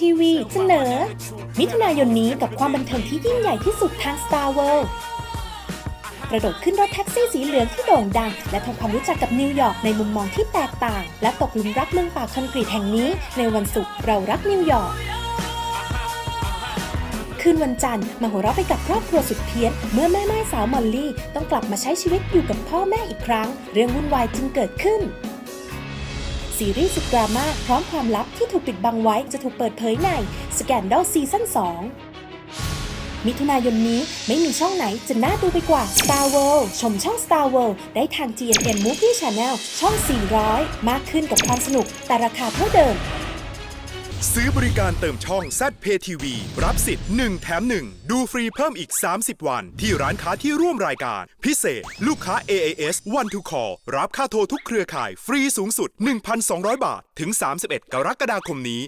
TV เสนอ มิถุนายนนี้กับความบันเทิงที่ยิ่งใหญ่ที่สุดทาง Star World กระโดดขึ้นรถแท็กซี่สีเหลืองที่โด่งดัง และทำความรู้จักกับนิวยอร์กในมุมมองที่แตกต่าง และตกหลุมรักเมืองป่าคอนกรีตแห่งนี้ ในวันศุกร์เรารักนิวยอร์กคืนวันจันทร์มาหัวเราะไปกับครอบครัวสุดเพี้ยน เมื่อแม่ไม้สาวมอลลี่ ต้องกลับมาใช้ชีวิตอยู่กับพ่อแม่อีกครั้ง เรื่องวุ่นวายจึงเกิดขึ้น ซีรีส์สุดดราม่าพร้อมความลับที่ถูกปิดบังไว้จะถูกเปิดเผยในสแกนดัลซีซั่น2 มิถุนายนนี้ไม่มีช่องไหนจะน่าดูไปกว่า Star World ชมช่อง Star World ได้ทาง GMM Movie Channel ช่อง 400 มากขึ้นกับความสนุกแต่ราคาเท่าเดิม ซื้อบริการเติมช่อง z p TV รับสิทธิ์ 1 แถม 1 ดูฟรีเพิ่มอีก 30 วัน ที่ร้านค้าที่ร่วมรายการ พิเศษ ลูกค้า AAS One to Call รับค่าโทรทุกเครือข่ายฟรีสูงสุด 1,200 บาท ถึง 31 กรกฎาคมนี้